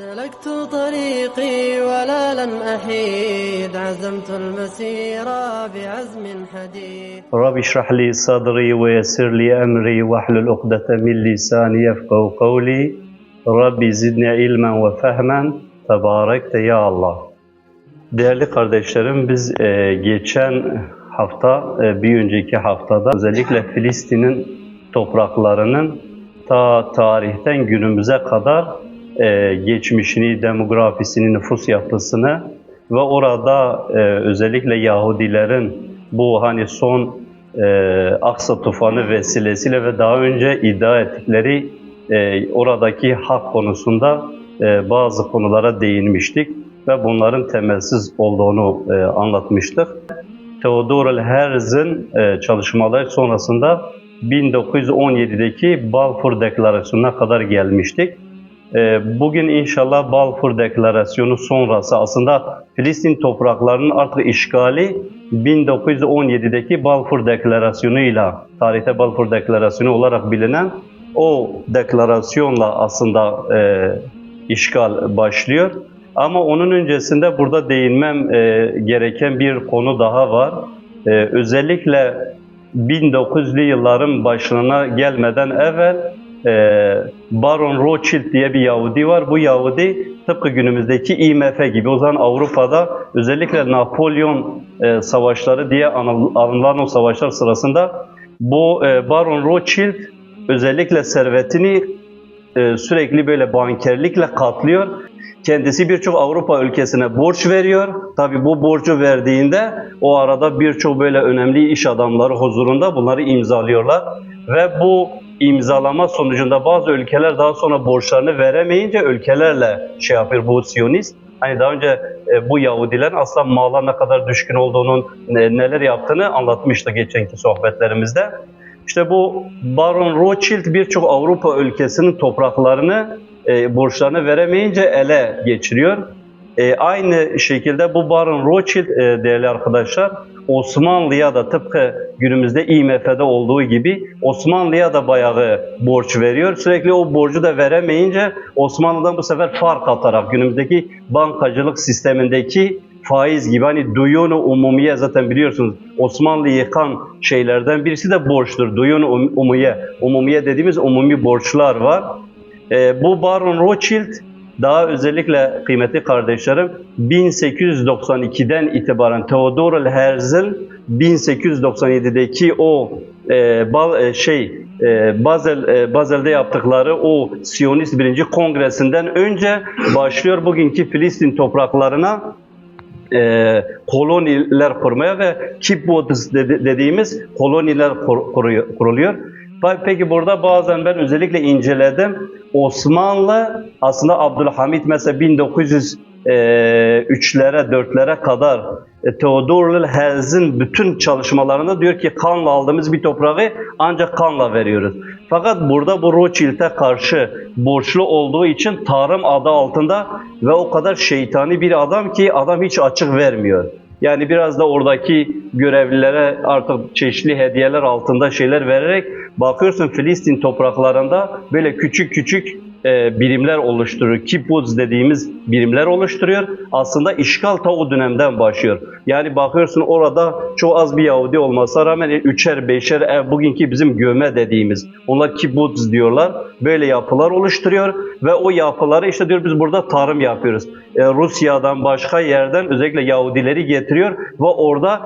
سلكت طريقي ولا لن أحيد عزمت المسير بعزم حديد رب اشرح لي صدري ويسر لي أمري واحلل عقدة من لساني يفقه قولي ربي زدني علما وفهما Tebarek ya Allah. Değerli kardeşlerim biz e, geçen hafta, e, bir önceki haftada özellikle Filistin'in topraklarının ta tarihten günümüze kadar e, geçmişini, demografisini, nüfus yapısını ve orada e, özellikle Yahudilerin bu hani son e, Aksa tufanı vesilesiyle ve daha önce iddia ettikleri e, oradaki hak konusunda e, bazı konulara değinmiştik ve bunların temelsiz olduğunu e, anlatmıştık. Theodor Herzl'in e, çalışmaları sonrasında 1917'deki Balfour Deklarasyonu'na kadar gelmiştik. E, Bugün inşallah Balfour Deklarasyonu sonrası aslında Filistin topraklarının artık işgali 1917'deki Balfour Deklarasyonu'yla tarihte Balfour Deklarasyonu olarak bilinen o deklarasyonla aslında e, işgal başlıyor. Ama onun öncesinde burada değinmem e, gereken bir konu daha var. E, özellikle 1900'lü yılların başına gelmeden evvel Baron Rothschild diye bir Yahudi var. Bu Yahudi tıpkı günümüzdeki IMF gibi o zaman Avrupa'da özellikle Napolyon e, savaşları diye anıl- anılan o savaşlar sırasında bu e, Baron Rothschild özellikle servetini e, sürekli böyle bankerlikle katlıyor. Kendisi birçok Avrupa ülkesine borç veriyor. Tabi bu borcu verdiğinde o arada birçok böyle önemli iş adamları huzurunda bunları imzalıyorlar. Ve bu imzalama sonucunda bazı ülkeler daha sonra borçlarını veremeyince ülkelerle şey yapıyor bu Siyonist. Hani daha önce e, bu Yahudilerin aslında mala ne kadar düşkün olduğunun, ne- neler yaptığını anlatmıştı geçenki sohbetlerimizde. İşte bu Baron Rothschild birçok Avrupa ülkesinin topraklarını e, borçlarını veremeyince ele geçiriyor. E, aynı şekilde bu Baron Rothschild e, değerli arkadaşlar Osmanlı'ya da tıpkı günümüzde IMF'de olduğu gibi Osmanlı'ya da bayağı borç veriyor. Sürekli o borcu da veremeyince Osmanlı'dan bu sefer fark atarak günümüzdeki bankacılık sistemindeki faiz gibi hani duyunu umumiye zaten biliyorsunuz Osmanlı'yı yıkan şeylerden birisi de borçtur. Duyunu um- umumiye. Umumiye dediğimiz umumi borçlar var. Ee, bu Baron Rothschild daha özellikle kıymetli kardeşlerim 1892'den itibaren Theodor Herzl 1897'deki o e, Bal- e, şey e, Basel e, Basel'de yaptıkları o Siyonist birinci kongresinden önce başlıyor bugünkü Filistin topraklarına e, koloniler kurmaya ve kibbutz dedi- dediğimiz koloniler kur- kuruluyor. Pe- Peki burada bazen ben özellikle inceledim. Osmanlı aslında Abdülhamit mesela 1903'lere 4'lere kadar e, Theodor Herzl'in bütün çalışmalarında diyor ki kanla aldığımız bir toprağı ancak kanla veriyoruz. Fakat burada bu Rothschild'e karşı borçlu olduğu için tarım adı altında ve o kadar şeytani bir adam ki adam hiç açık vermiyor. Yani biraz da oradaki görevlilere artık çeşitli hediyeler altında şeyler vererek bakıyorsun Filistin topraklarında böyle küçük küçük e, birimler oluşturuyor. Kibbutz dediğimiz birimler oluşturuyor. Aslında işgal ta o dönemden başlıyor. Yani bakıyorsun orada çok az bir Yahudi olmasına rağmen üçer beşer ev bugünkü bizim göme dediğimiz. Onlar kibbutz diyorlar. Böyle yapılar oluşturuyor ve o yapıları işte diyor biz burada tarım yapıyoruz. E, Rusya'dan başka yerden özellikle Yahudileri getiriyor ve orada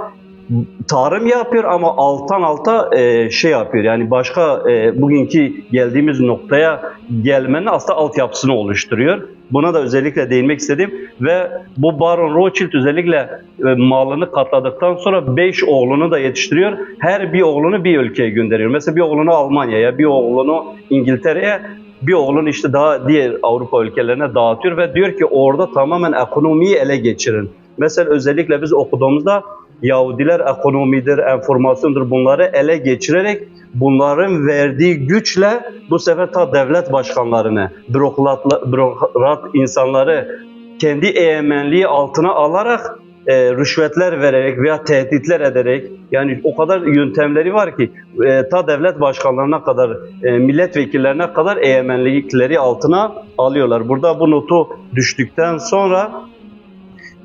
tarım yapıyor ama alttan alta e, şey yapıyor. Yani başka e, bugünkü geldiğimiz noktaya gelmenin aslında altyapısını oluşturuyor. Buna da özellikle değinmek istedim ve bu Baron Rothschild özellikle e, malını katladıktan sonra 5 oğlunu da yetiştiriyor. Her bir oğlunu bir ülkeye gönderiyor. Mesela bir oğlunu Almanya'ya, bir oğlunu İngiltere'ye, bir oğlunu işte daha diğer Avrupa ülkelerine dağıtıyor ve diyor ki orada tamamen ekonomiyi ele geçirin. Mesela özellikle biz okuduğumuzda Yahudiler ekonomidir, enformasyondur bunları ele geçirerek bunların verdiği güçle bu sefer ta devlet başkanlarını, bürokrat insanları kendi egemenliği altına alarak e, rüşvetler vererek veya tehditler ederek yani o kadar yöntemleri var ki e, ta devlet başkanlarına kadar e, milletvekillerine kadar egemenlikleri altına alıyorlar. Burada bu notu düştükten sonra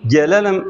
gelelim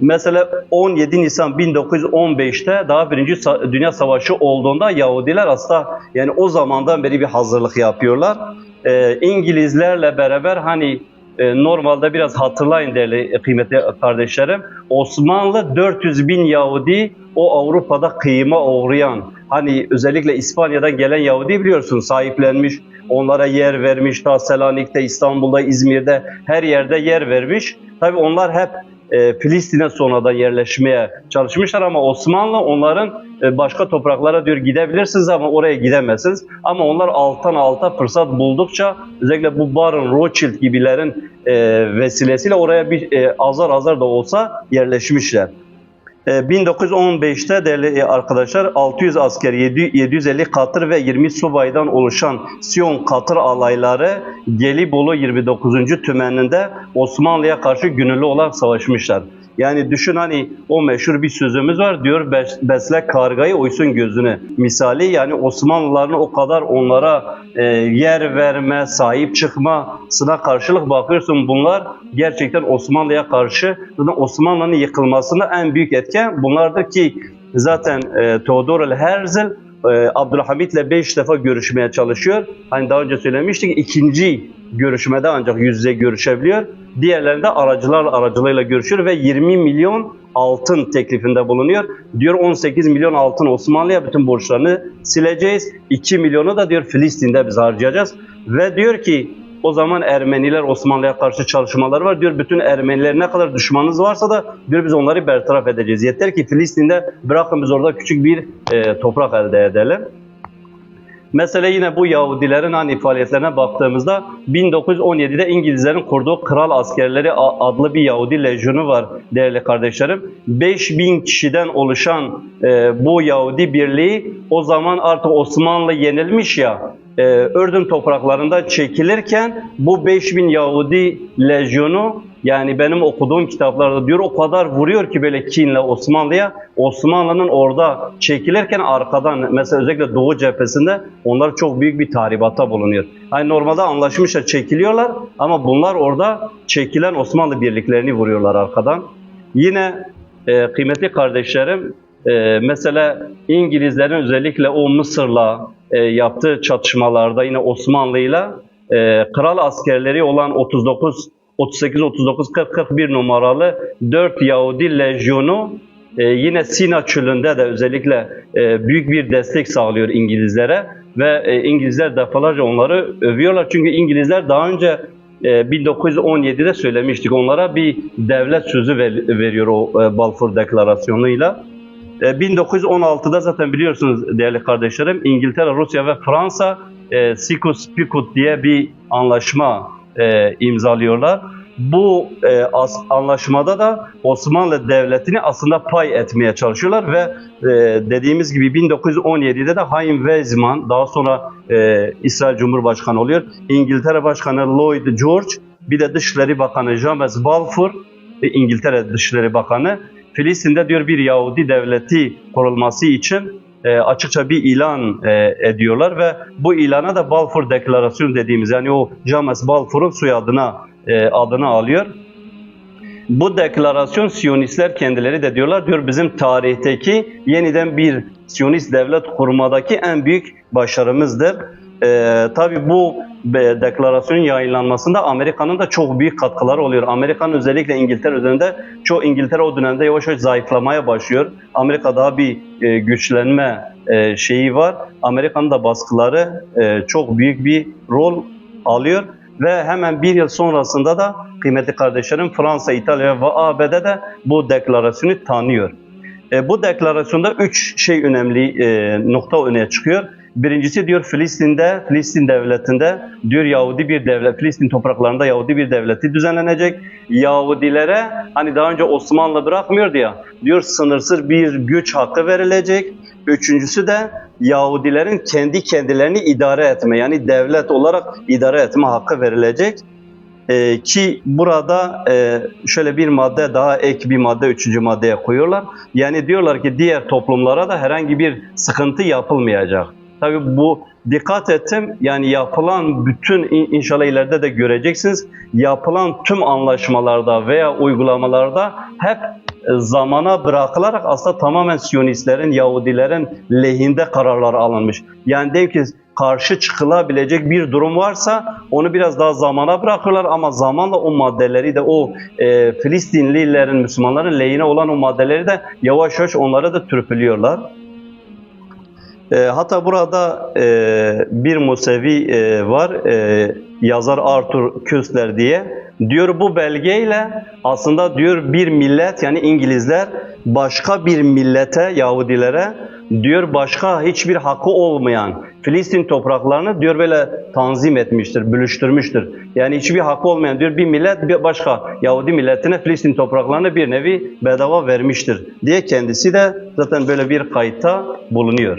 mesela 17 Nisan 1915'te daha birinci Dünya Savaşı olduğunda Yahudiler aslında yani o zamandan beri bir hazırlık yapıyorlar. E, İngilizlerle beraber hani e, normalde biraz hatırlayın değerli kıymetli kardeşlerim. Osmanlı 400 bin Yahudi o Avrupa'da kıyıma uğrayan hani özellikle İspanya'dan gelen Yahudi biliyorsun sahiplenmiş onlara yer vermiş ta Selanik'te İstanbul'da İzmir'de her yerde yer vermiş. Tabi onlar hep e, Filistin'e sonradan yerleşmeye çalışmışlar ama Osmanlı onların e, başka topraklara diyor gidebilirsiniz ama oraya gidemezsiniz. Ama onlar alttan alta fırsat buldukça özellikle bu Baron Rothschild gibilerin e, vesilesiyle oraya bir e, azar azar da olsa yerleşmişler. E, 1915'te değerli arkadaşlar 600 asker, 7- 750 katır ve 20 subaydan oluşan Siyon katır alayları Gelibolu 29. tümeninde Osmanlı'ya karşı gönüllü olarak savaşmışlar. Yani düşün hani o meşhur bir sözümüz var diyor "Bes- besle kargayı oysun gözüne. Misali yani Osmanlıların o kadar onlara e, yer verme, sahip çıkmasına karşılık bakıyorsun bunlar gerçekten Osmanlı'ya karşı Osmanlı'nın yıkılmasında en büyük etken bunlardır ki zaten e, Theodor Herzl e, Abdülhamit'le beş defa görüşmeye çalışıyor. Hani daha önce söylemiştik ikinci görüşmede ancak yüz yüze görüşebiliyor. Diğerlerinde aracılar aracılığıyla görüşüyor ve 20 milyon altın teklifinde bulunuyor. Diyor 18 milyon altın Osmanlı'ya bütün borçlarını sileceğiz. 2 milyonu da diyor Filistin'de biz harcayacağız. Ve diyor ki o zaman Ermeniler Osmanlı'ya karşı çalışmaları var. Diyor bütün Ermeniler ne kadar düşmanınız varsa da diyor biz onları bertaraf edeceğiz. Yeter ki Filistin'de bırakın biz orada küçük bir e, toprak elde edelim. Mesela yine bu Yahudilerin hani faaliyetlerine baktığımızda 1917'de İngilizlerin kurduğu Kral Askerleri adlı bir Yahudi lejyonu var değerli kardeşlerim. 5000 kişiden oluşan e, bu Yahudi birliği o zaman artık Osmanlı yenilmiş ya e, Ürdün topraklarında çekilirken bu 5000 Yahudi lejyonu yani benim okuduğum kitaplarda diyor o kadar vuruyor ki böyle kinle Osmanlı'ya. Osmanlı'nın orada çekilirken arkadan mesela özellikle Doğu cephesinde onlar çok büyük bir tahribata bulunuyor. Hani normalde anlaşmışlar çekiliyorlar ama bunlar orada çekilen Osmanlı birliklerini vuruyorlar arkadan. Yine e, kıymetli kardeşlerim e, mesela İngilizlerin özellikle o Mısır'la e, yaptığı çatışmalarda yine Osmanlı'yla e, kral askerleri olan 39 38 39 40 41 numaralı 4 Yahudi lejyonu e, yine Sina çölünde de özellikle e, büyük bir destek sağlıyor İngilizlere ve e, İngilizler defalarca onları övüyorlar çünkü İngilizler daha önce e, 1917'de söylemiştik onlara bir devlet sözü ver- veriyor o e, Balfour Deklarasyonu'yla. E, 1916'da zaten biliyorsunuz değerli kardeşlerim İngiltere, Rusya ve Fransa e, Sikus-Picot diye bir anlaşma e, imzalıyorlar. Bu e, as- anlaşmada da Osmanlı Devleti'ni aslında pay etmeye çalışıyorlar ve e, dediğimiz gibi 1917'de de Haim Weizmann daha sonra e, İsrail Cumhurbaşkanı oluyor. İngiltere Başkanı Lloyd George bir de Dışişleri Bakanı James Balfour e, İngiltere Dışişleri Bakanı Filistin'de diyor bir Yahudi devleti kurulması için e, açıkça bir ilan e, ediyorlar ve bu ilana da Balfour Deklarasyonu dediğimiz yani o James Balfour'un soyadına e, adını alıyor. Bu deklarasyon Siyonistler kendileri de diyorlar diyor bizim tarihteki yeniden bir Siyonist devlet kurmadaki en büyük başarımızdır. Ee, tabii bu be- deklarasyonun yayınlanmasında Amerika'nın da çok büyük katkıları oluyor. Amerika'nın özellikle İngiltere üzerinde çoğu İngiltere o dönemde yavaş yavaş zayıflamaya başlıyor. Amerika daha bir e, güçlenme e, şeyi var. Amerika'nın da baskıları e, çok büyük bir rol alıyor ve hemen bir yıl sonrasında da kıymetli kardeşlerim Fransa, İtalya ve ABD de bu deklarasyonu tanıyor. E, bu deklarasyonda üç şey önemli e, nokta öne çıkıyor. Birincisi diyor Filistin'de, Filistin devletinde diyor Yahudi bir devlet, Filistin topraklarında Yahudi bir devleti düzenlenecek. Yahudilere hani daha önce Osmanlı bırakmıyordu ya, diyor sınırsız bir güç hakkı verilecek. Üçüncüsü de Yahudilerin kendi kendilerini idare etme yani devlet olarak idare etme hakkı verilecek. E, ki burada e, şöyle bir madde daha ek bir madde üçüncü maddeye koyuyorlar. Yani diyorlar ki diğer toplumlara da herhangi bir sıkıntı yapılmayacak. Tabii bu dikkat ettim yani yapılan bütün in- inşallah ileride de göreceksiniz yapılan tüm anlaşmalarda veya uygulamalarda hep e, zamana bırakılarak aslında tamamen Siyonistlerin, Yahudilerin lehinde kararlar alınmış. Yani diyelim ki karşı çıkılabilecek bir durum varsa onu biraz daha zamana bırakırlar ama zamanla o maddeleri de o e, Filistinlilerin, Müslümanların lehine olan o maddeleri de yavaş yavaş onlara da türpülüyorlar. E, hatta burada e, bir Musevi e, var, e, yazar Arthur Köstler diye. Diyor bu belgeyle aslında diyor bir millet yani İngilizler başka bir millete, Yahudilere diyor başka hiçbir hakkı olmayan Filistin topraklarını diyor böyle tanzim etmiştir, bölüştürmüştür. Yani hiçbir hakkı olmayan diyor bir millet bir başka Yahudi milletine Filistin topraklarını bir nevi bedava vermiştir diye kendisi de zaten böyle bir kayıtta bulunuyor.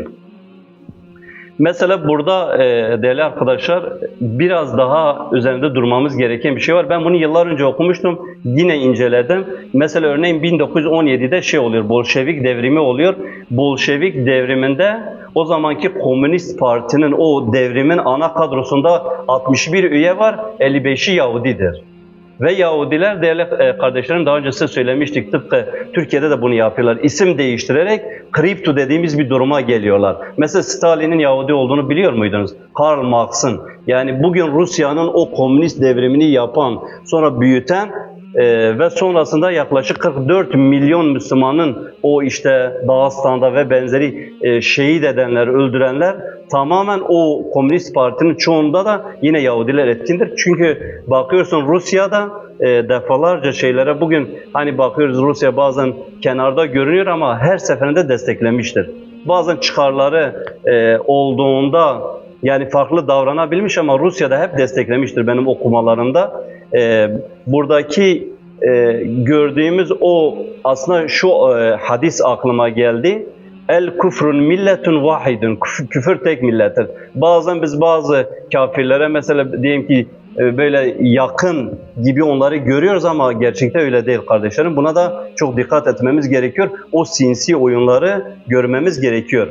Mesela burada e, değerli arkadaşlar biraz daha üzerinde durmamız gereken bir şey var. Ben bunu yıllar önce okumuştum. Yine inceledim. Mesela örneğin 1917'de şey oluyor. Bolşevik devrimi oluyor. Bolşevik devriminde o zamanki Komünist Parti'nin o devrimin ana kadrosunda 61 üye var. 55'i Yahudidir. Ve Yahudiler değerli e, kardeşlerim daha önce size söylemiştik tıpkı Türkiye'de de bunu yapıyorlar. İsim değiştirerek kripto dediğimiz bir duruma geliyorlar. Mesela Stalin'in Yahudi olduğunu biliyor muydunuz? Karl Marx'ın yani bugün Rusya'nın o komünist devrimini yapan sonra büyüten ee, ve sonrasında yaklaşık 44 milyon Müslümanın o işte Dağıstan'da ve benzeri e, şehit edenler, öldürenler tamamen o Komünist Parti'nin çoğunda da yine Yahudiler etkindir. Çünkü bakıyorsun Rusya'da e, defalarca şeylere bugün hani bakıyoruz Rusya bazen kenarda görünüyor ama her seferinde desteklemiştir. Bazen çıkarları e, olduğunda yani farklı davranabilmiş ama Rusya'da hep desteklemiştir benim okumalarımda. Ee, buradaki e, gördüğümüz o aslında şu e, hadis aklıma geldi. El küfrün milletun vahidun. Küf- Küfür tek millettir. Bazen biz bazı kafirlere mesela diyelim ki e, böyle yakın gibi onları görüyoruz ama gerçekte öyle değil kardeşlerim. Buna da çok dikkat etmemiz gerekiyor. O sinsi oyunları görmemiz gerekiyor.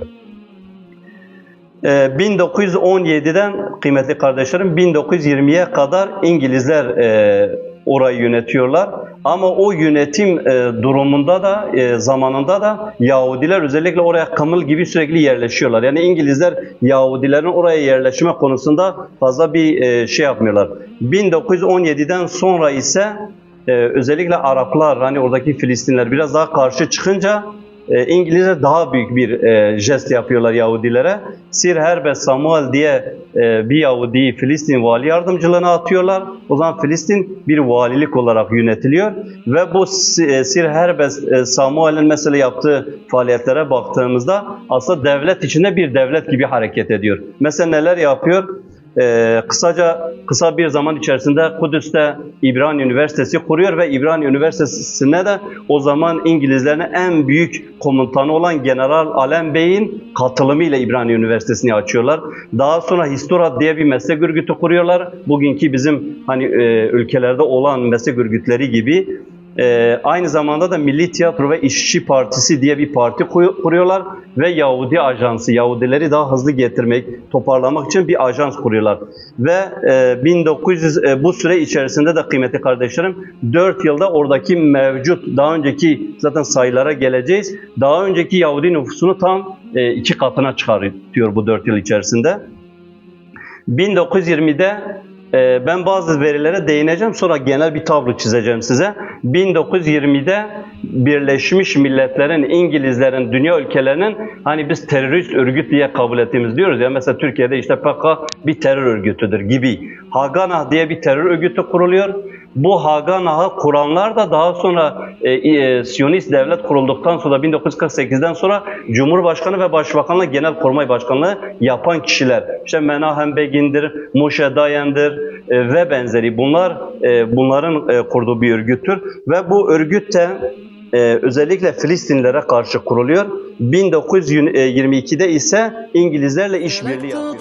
Ee, 1917'den kıymetli kardeşlerim 1920'ye kadar İngilizler e, orayı yönetiyorlar. Ama o yönetim e, durumunda da e, zamanında da Yahudiler özellikle oraya kamıl gibi sürekli yerleşiyorlar. Yani İngilizler Yahudilerin oraya yerleşme konusunda fazla bir e, şey yapmıyorlar. 1917'den sonra ise e, özellikle Araplar hani oradaki Filistinler biraz daha karşı çıkınca e, İngilizler daha büyük bir e, jest yapıyorlar Yahudilere. Sir Herbert Samuel diye e, bir Yahudi'yi Filistin vali yardımcılığına atıyorlar. O zaman Filistin bir valilik olarak yönetiliyor. Ve bu e, Sir Herbert e, Samuel'in mesela yaptığı faaliyetlere baktığımızda aslında devlet içinde bir devlet gibi hareket ediyor. Mesela neler yapıyor? Ee, kısaca kısa bir zaman içerisinde Kudüs'te İbrahim Üniversitesi kuruyor ve İbrahim Üniversitesi'ne de o zaman İngilizlerin en büyük komutanı olan General Alem Bey'in katılımıyla İbrahim Üniversitesi'ni açıyorlar. Daha sonra Histora diye bir meslek örgütü kuruyorlar. Bugünkü bizim hani e, ülkelerde olan meslek örgütleri gibi. Ee, aynı zamanda da Milli Tiyatro ve İşçi Partisi diye bir parti kuruyorlar ve Yahudi Ajansı, Yahudileri daha hızlı getirmek, toparlamak için bir ajans kuruyorlar. Ve e, 1900 e, bu süre içerisinde de kıymetli kardeşlerim 4 yılda oradaki mevcut daha önceki zaten sayılara geleceğiz. Daha önceki Yahudi nüfusunu tam e, iki katına çıkartıyor bu 4 yıl içerisinde. 1920'de e, ben bazı verilere değineceğim sonra genel bir tablo çizeceğim size. 1920'de Birleşmiş Milletler'in, İngilizlerin, dünya ülkelerinin hani biz terörist örgüt diye kabul ettiğimiz diyoruz ya mesela Türkiye'de işte PKK bir terör örgütüdür gibi. Haganah diye bir terör örgütü kuruluyor. Bu Haganah'ı kuranlar da daha sonra e, e, Siyonist devlet kurulduktan sonra 1948'den sonra Cumhurbaşkanı ve Başbakanlığı Genelkurmay Başkanlığı yapan kişiler. İşte Menahem Begin'dir, Moshe Dayan'dır e, ve benzeri. Bunlar e, bunların e, kurduğu bir örgüttür ve bu örgüt de e, özellikle Filistinlere karşı kuruluyor. 1922'de ise İngilizlerle işbirliği yapıyor.